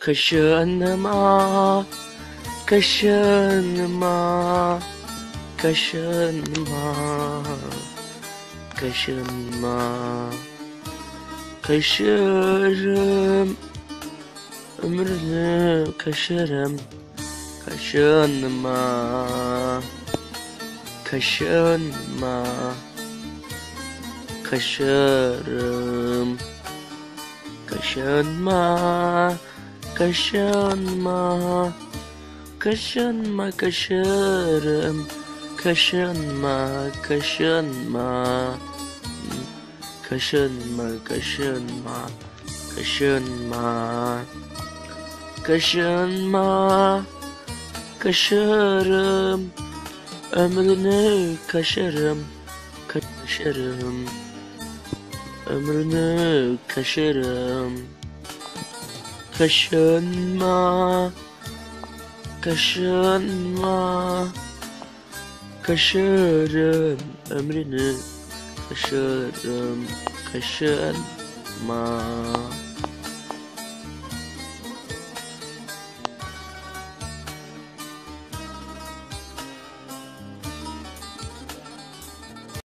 Kaşınma, kaşınma, kaşınma, kaşınma. Kaşırım, ömrünü kaşırım, kaşınma, kaşınma, kaşırım, kaşınma, kaşınma, kaşınma, kaşırım, kaşınma, kaşınma. Kaşınma, kaşınma, kaşınma, kaşınma, kaşırım, ömrünü kaşırım, kaşırım, ömrünü kaşırım, kaşınma, kaşınma, kaşırım, ömrünü. Kaşırım, kaşınma.